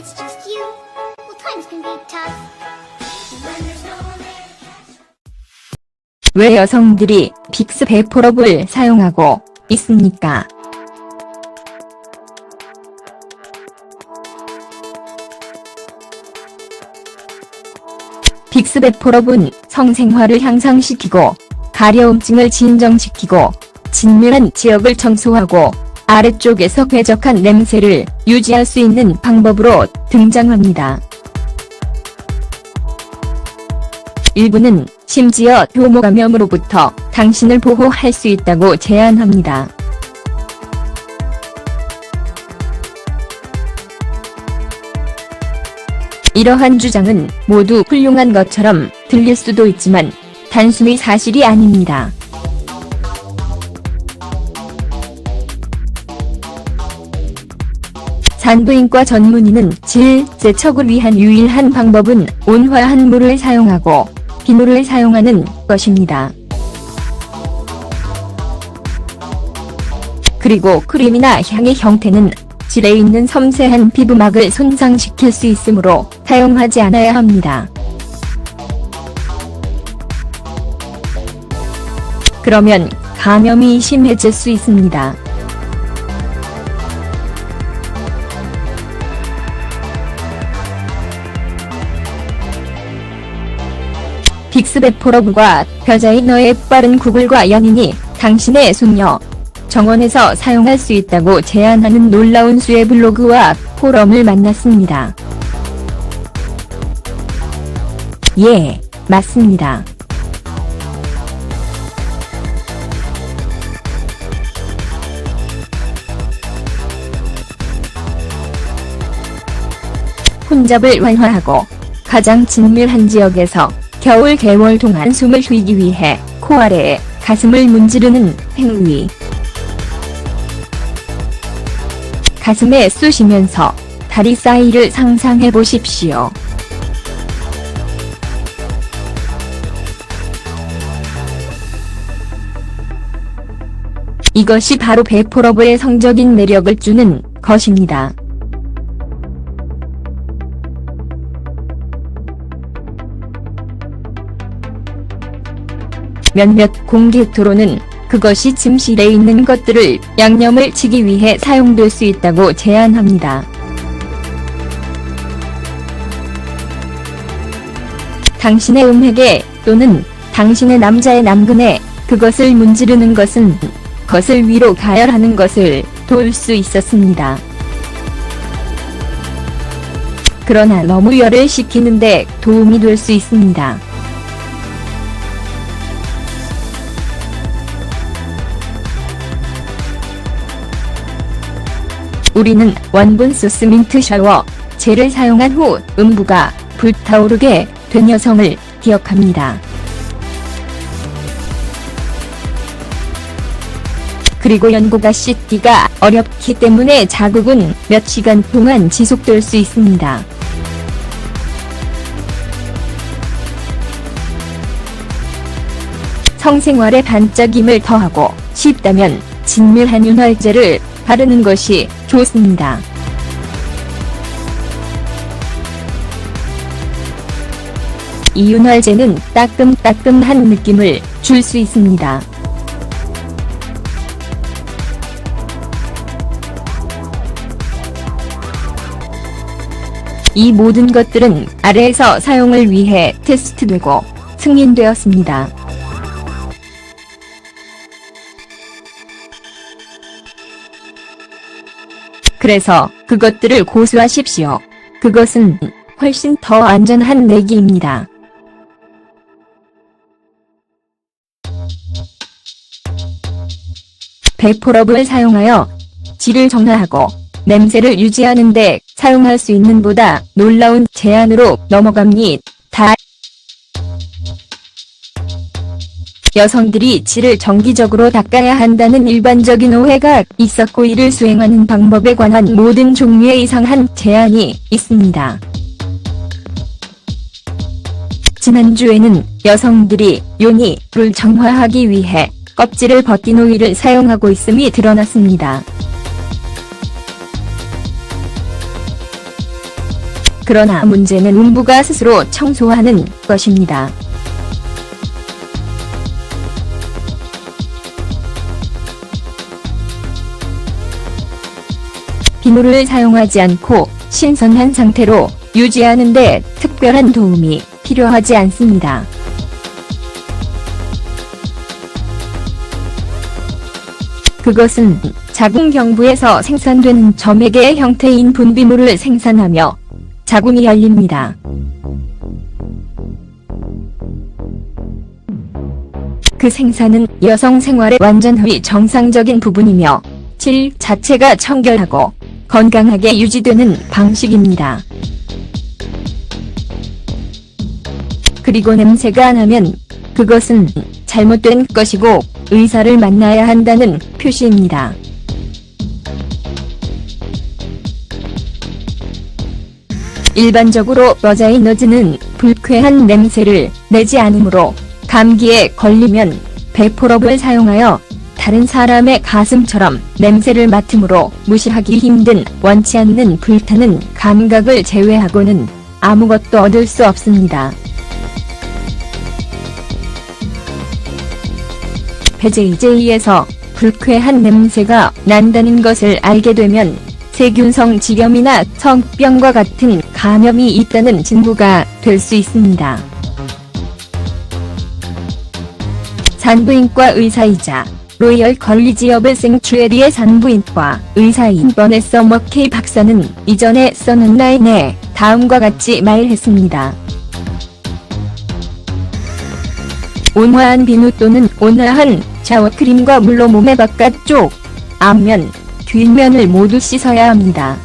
it's just you, well, times can be tough. 왜 여성들이 빅스 베포럽을 사용하고 있습니까? 빅스 베포럽은 성생활을 향상시키고 가려움증을 진정시키고 진밀한 지역을 청소하고 아래쪽에서 쾌적한 냄새를 유지할 수 있는 방법으로 등장합니다. 일부는 심지어 효모 감염으로부터 당신을 보호할 수 있다고 제안합니다. 이러한 주장은 모두 훌륭한 것처럼 들릴 수도 있지만 단순히 사실이 아닙니다. 산부인과 전문의는 질, 제척을 위한 유일한 방법은 온화한 물을 사용하고 비누를 사용하는 것입니다. 그리고 크림이나 향의 형태는 질에 있는 섬세한 피부막을 손상시킬 수 있으므로 사용하지 않아야 합니다. 그러면 감염이 심해질 수 있습니다. 빅스베포러브가 여자인 너의 빠른 구글과 연인이 당신의 숙녀 정원에서 사용할 수 있다고 제안하는 놀라운 수의 블로그와 포럼을 만났습니다. 예, 맞습니다. 혼잡을 완화하고 가장 진밀한 지역에서 겨울 개월 동안 숨을 쉬기 위해 코 아래에 가슴을 문지르는 행위. 가슴에 쑤시면서 다리 사이를 상상해 보십시오. 이것이 바로 베포러브의 성적인 매력을 주는 것입니다. 몇몇 공개 토론은 그것이 침실에 있는 것들을 양념을 치기 위해 사용될 수 있다고 제안합니다. 당신의 음획에 또는 당신의 남자의 남근에 그것을 문지르는 것은 것을 위로 가열하는 것을 도울 수 있었습니다. 그러나 너무 열을 식히는데 도움이 될 수 있습니다. 우리는 원분 소스 민트 샤워 젤을 사용한 후 음부가 불타오르게 된 여성을 기억합니다. 그리고 연고가 씻기가 어렵기 때문에 자극은 몇 시간 동안 지속될 수 있습니다. 성생활에 반짝임을 더하고 쉽다면 진밀한 윤활제를 바르는 것이 좋습니다. 이 윤활제는 따끔따끔한 느낌을 줄 수 있습니다. 이 모든 것들은 아래에서 사용을 위해 테스트되고 승인되었습니다. 그래서 그것들을 고수하십시오. 그것은 훨씬 더 안전한 내기입니다. 베포럽을 사용하여 질을 정화하고 냄새를 유지하는 데 사용할 수 있는 보다 놀라운 제안으로 넘어갑니다. 여성들이 질을 정기적으로 닦아야 한다는 일반적인 오해가 있었고 이를 수행하는 방법에 관한 모든 종류의 이상한 제안이 있습니다. 지난주에는 여성들이 요니를 정화하기 위해 껍질을 벗긴 오일을 사용하고 있음이 드러났습니다. 그러나 문제는 운부가 스스로 청소하는 것입니다. 비누를 사용하지 않고 신선한 상태로 유지하는 데 특별한 도움이 필요하지 않습니다. 그것은 자궁 경부에서 생산되는 점액의 형태인 분비물을 생산하며 자궁이 열립니다. 그 생산은 여성 생활의 완전히 정상적인 부분이며 질 자체가 청결하고 건강하게 유지되는 방식입니다. 그리고 냄새가 안 나면 그것은 잘못된 것이고 의사를 만나야 한다는 표시입니다. 일반적으로 버자이너즈는 불쾌한 냄새를 내지 않으므로 감기에 걸리면 베포럽을 사용하여 다른 사람의 가슴처럼 냄새를 맡으므로 무시하기 힘든 원치 않는 불타는 감각을 제외하고는 아무것도 얻을 수 없습니다. 배제이제이에서 불쾌한 냄새가 난다는 것을 알게 되면 세균성 지렴이나 성병과 같은 감염이 있다는 징후가 될 수 있습니다. 산부인과 의사이자 로이얼 걸리지 오브 생츄에리의 산부인과 의사인 버네서 머케이 박사는 이전에 써놓은 라인에 다음과 같이 말했습니다. 온화한 비누 또는 온화한 샤워크림과 물로 몸의 바깥쪽, 앞면, 뒷면을 모두 씻어야 합니다.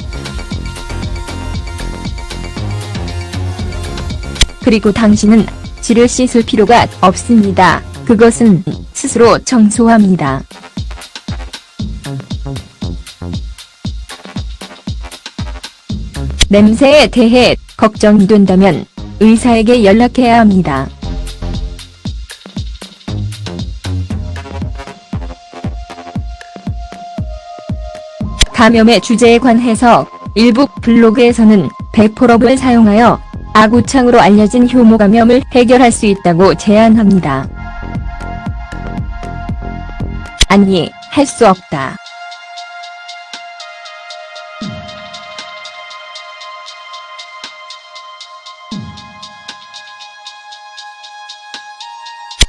그리고 당신은 질을 씻을 필요가 없습니다. 그것은 스스로 청소합니다. 냄새에 대해 걱정이 된다면 의사에게 연락해야 합니다. 감염의 주제에 관해서 일부 블로그에서는 베포럽을 사용하여 아구창으로 알려진 효모 감염을 해결할 수 있다고 제안합니다. 아니, 할 수 없다.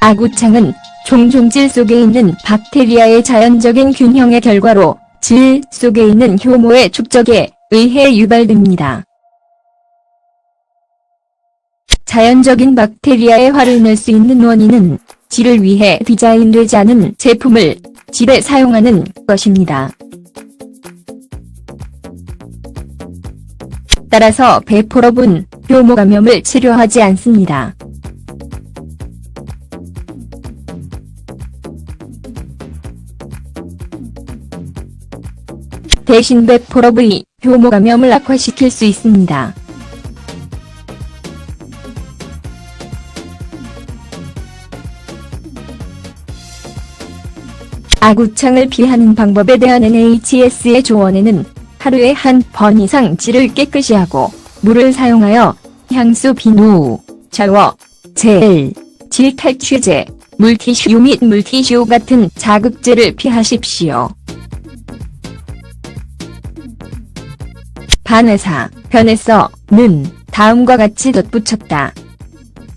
아구창은 종종 질 속에 있는 박테리아의 자연적인 균형의 결과로 질 속에 있는 효모의 축적에 의해 유발됩니다. 자연적인 박테리아의 화를 낼 수 있는 원인은 질을 위해 디자인되지 않은 제품을 질에 사용하는 것입니다. 따라서 베포럽은 효모 감염을 치료하지 않습니다. 대신 베포럽의 효모 감염을 악화시킬 수 있습니다. 아구창을 피하는 방법에 대한 NHS의 조언에는 하루에 한 번 이상 질을 깨끗이 하고 물을 사용하여 향수 비누, 샤워, 젤, 질 탈취제, 물티슈 및 물티슈 같은 자극제를 피하십시오. 반회사, 변에서는 다음과 같이 덧붙였다.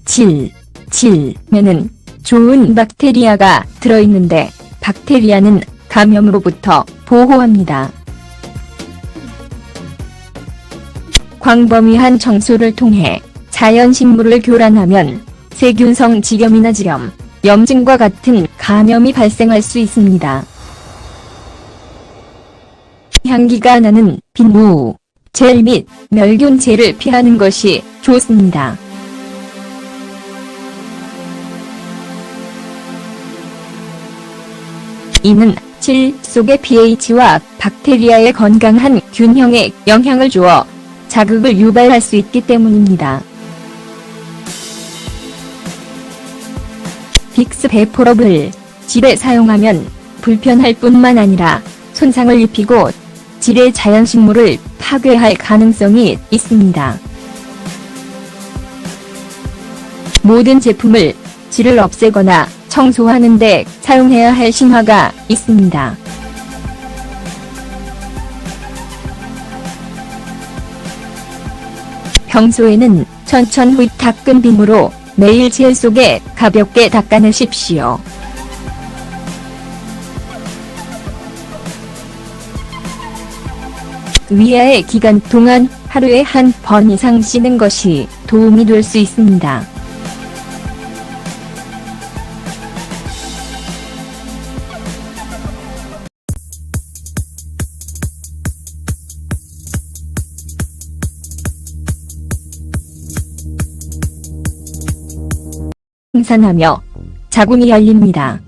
질, 질면은 좋은 박테리아가 들어있는데 박테리아는 감염으로부터 보호합니다. 광범위한 청소를 통해 자연식물을 교란하면 세균성 지렴이나 지렴, 염증과 같은 감염이 발생할 수 있습니다. 향기가 나는 비누, 젤및 멸균제를 피하는 것이 좋습니다. 이는 질 속의 pH와 박테리아의 건강한 균형에 영향을 주어 자극을 유발할 수 있기 때문입니다. 빅스 베포럽을 질에 사용하면 불편할 뿐만 아니라 손상을 입히고 질의 자연식물을 파괴할 가능성이 있습니다. 모든 제품을 질을 없애거나 청소하는 데 사용해야 할 신화가 있습니다. 평소에는 천천 후 닦은 빔으로 매일 젤 속에 가볍게 닦아내십시오. 위아의 기간 동안 하루에 한 번 이상 씻는 것이 도움이 될 수 있습니다. 생산하며 자궁이 열립니다.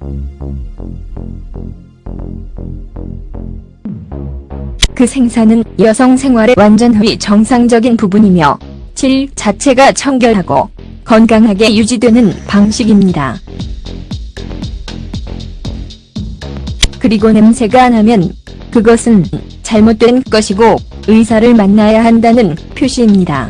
그 생산은 여성 생활의 완전히 정상적인 부분이며 질 자체가 청결하고 건강하게 유지되는 방식입니다. 그리고 냄새가 나면 그것은 잘못된 것이고 의사를 만나야 한다는 표시입니다.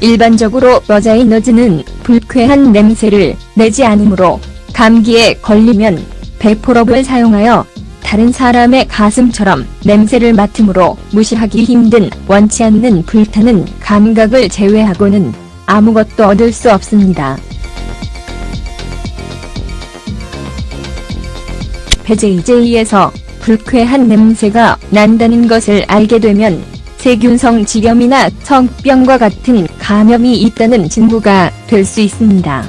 일반적으로 버자이너즈는 불쾌한 냄새를 내지 않으므로 감기에 걸리면 베포럽을 사용하여 다른 사람의 가슴처럼 냄새를 맡음으로 무시하기 힘든 원치 않는 불타는 감각을 제외하고는 아무것도 얻을 수 없습니다. 배제이제이에서 불쾌한 냄새가 난다는 것을 알게 되면 세균성 질염이나 성병과 같은 감염이 있다는 징후가 될 수 있습니다.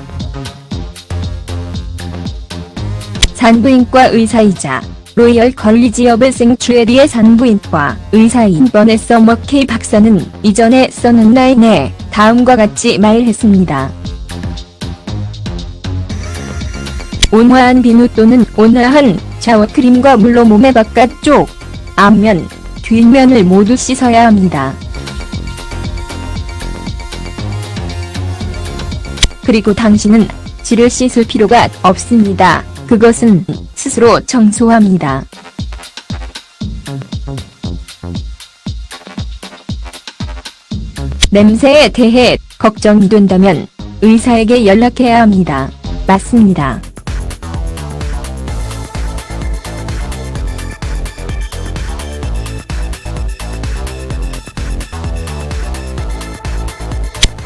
산부인과 의사이자 로이얼 걸리지 어브 생츄에리의 산부인과 의사인 버네서 머케이 박사는 이전에 써놓은 라인에 다음과 같이 말했습니다. 온화한 비누 또는 온화한 샤워크림과 물로 몸의 바깥쪽, 앞면, 뒷면을 모두 씻어야 합니다. 그리고 당신은 질을 씻을 필요가 없습니다. 그것은 스스로 청소합니다. 냄새에 대해 걱정이 된다면 의사에게 연락해야 합니다. 맞습니다.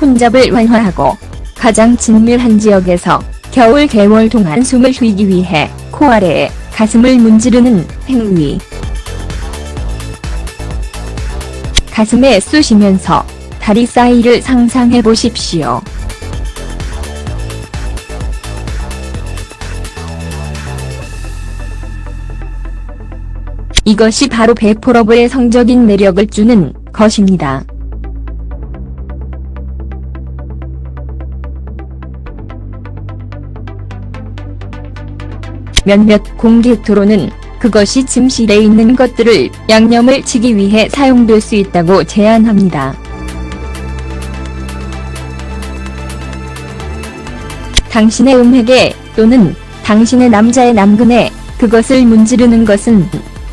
혼잡을 완화하고 가장 진밀한 지역에서 겨울 개월 동안 숨을 쉬기 위해 코 아래에 가슴을 문지르는 행위. 가슴에 쑤시면서 다리 사이를 상상해 보십시오. 이것이 바로 베포러브의 성적인 매력을 주는 것입니다. 몇몇 공개토로는 그것이 침실에 있는 것들을 양념을 치기 위해 사용될 수 있다고 제안합니다. 당신의 음획에 또는 당신의 남자의 남근에 그것을 문지르는 것은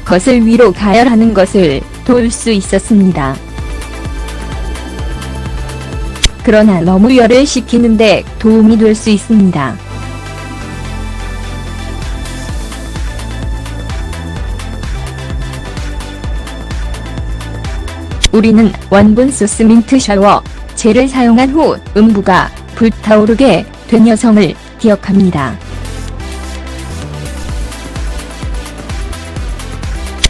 것을 위로 가열하는 것을 도울 수 있었습니다. 그러나 너무 열을 식히는데 도움이 될 수 있습니다. 우리는 원분 소스 민트 샤워 젤을 사용한 후 음부가 불타오르게 된 여성을 기억합니다.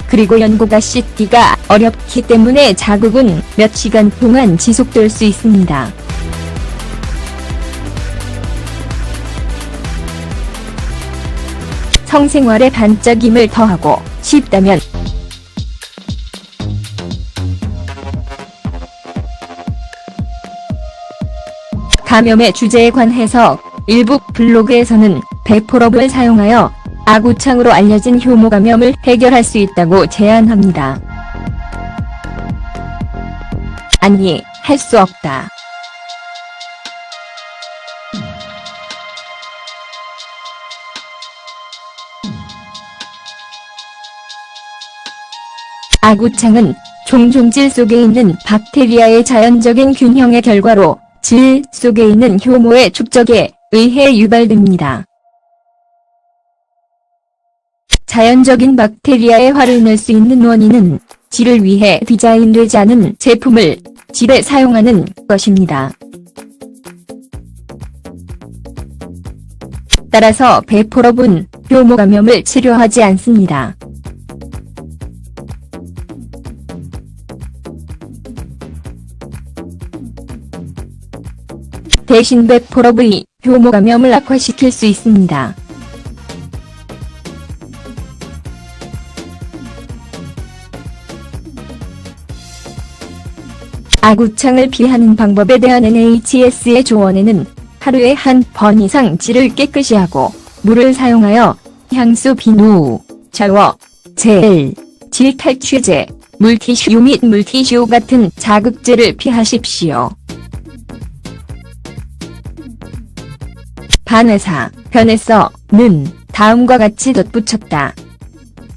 그리고 연고가 씻기가 어렵기 때문에 자극은 몇 시간 동안 지속될 수 있습니다. 성생활에 반짝임을 더하고 싶다면 감염의 주제에 관해서 일부 블로그에서는 베포럽을 사용하여 아구창으로 알려진 효모 감염을 해결할 수 있다고 제안합니다. 아니, 할 수 없다. 아구창은 종종 질 속에 있는 박테리아의 자연적인 균형의 결과로 질 속에 있는 효모의 축적에 의해 유발됩니다. 자연적인 박테리아의 화를 낼 수 있는 원인은 질을 위해 디자인되지 않은 제품을 질에 사용하는 것입니다. 따라서 베포럽은 효모 감염을 치료하지 않습니다. 대신 베포럽의 효모 감염을 악화시킬 수 있습니다. 아구창을 피하는 방법에 대한 NHS의 조언에는 하루에 한 번 이상 질을 깨끗이 하고 물을 사용하여 향수 비누, 샤워, 젤, 질 탈취제, 물티슈 및 물티슈 같은 자극제를 피하십시오. 반회사, 변에서 는 다음과 같이 덧붙였다.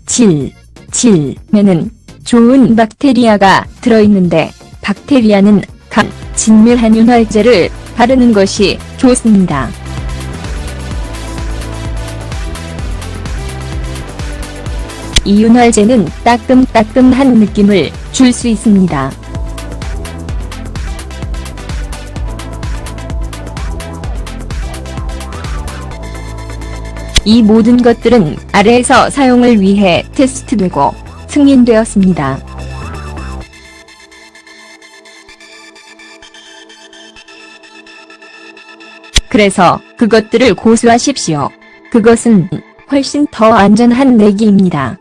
질, 질에는 좋은 박테리아가 들어있는데 박테리아는 간, 진밀 한 윤활제를 바르는 것이 좋습니다. 이 윤활제는 따끔따끔한 느낌을 줄 수 있습니다. 이 모든 것들은 아래에서 사용을 위해 테스트되고 승인되었습니다. 그래서 그것들을 고수하십시오. 그것은 훨씬 더 안전한 내기입니다.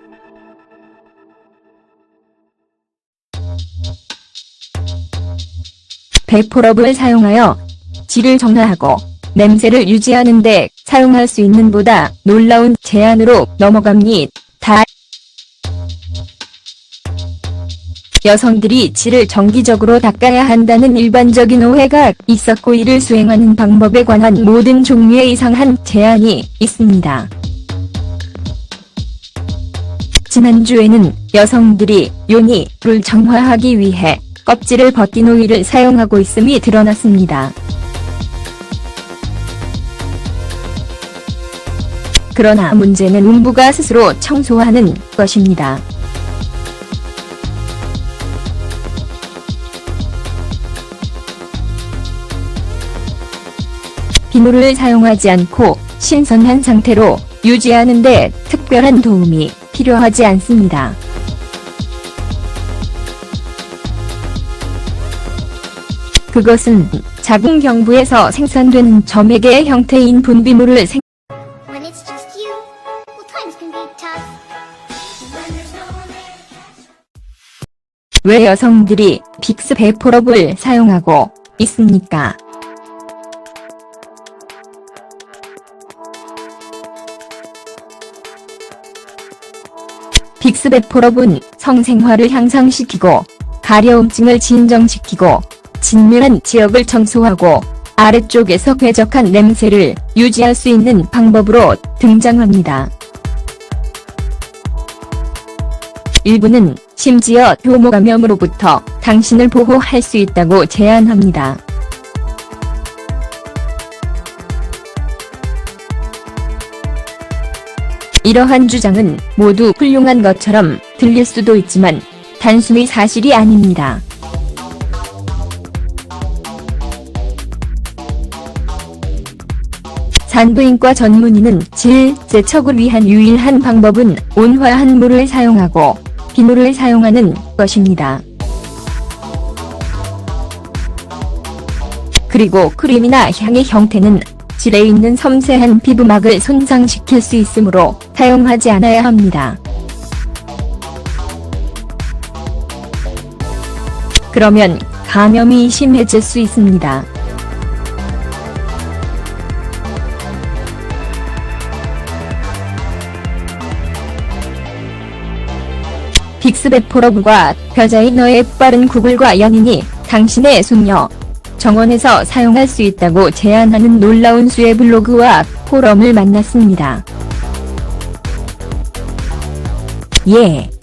베포럽을 사용하여 질을 정화하고 냄새를 유지하는 데 사용할 수 있는 보다 놀라운 제안으로 넘어갑니다. 여성들이 질을 정기적으로 닦아야 한다는 일반적인 오해가 있었고 이를 수행하는 방법에 관한 모든 종류의 이상한 제안이 있습니다. 지난주에는 여성들이 요니를 정화하기 위해 껍질을 벗긴 오일을 사용하고 있음이 드러났습니다. 그러나 문제는 음부가 스스로 청소하는 것입니다. 비누를 사용하지 않고 신선한 상태로 유지하는데 특별한 도움이 필요하지 않습니다. 그것은 자궁 경부에서 생산되는 점액의 형태인 분비물을 생 왜 여성들이 빅스 베포럽을 사용하고 있습니까? 빅스 베포럽은 성생활을 향상시키고 가려움증을 진정시키고 진밀한 지역을 청소하고 아래쪽에서 쾌적한 냄새를 유지할 수 있는 방법으로 등장합니다. 일부는 심지어 효모 감염으로부터 당신을 보호할 수 있다고 제안합니다. 이러한 주장은 모두 훌륭한 것처럼 들릴 수도 있지만 단순히 사실이 아닙니다. 산부인과 전문의는 질 세척을 위한 유일한 방법은 온화한 물을 사용하고 비누를 사용하는 것입니다. 그리고 크림이나 향의 형태는 질에 있는 섬세한 피부막을 손상시킬 수 있으므로 사용하지 않아야 합니다. 그러면 감염이 심해질 수 있습니다. 빅스베포러브가 벼자이너의 빠른 구글과 연인이 당신의 숙녀 정원에서 사용할 수 있다고 제안하는 놀라운 수의 블로그와 포럼을 만났습니다. 예.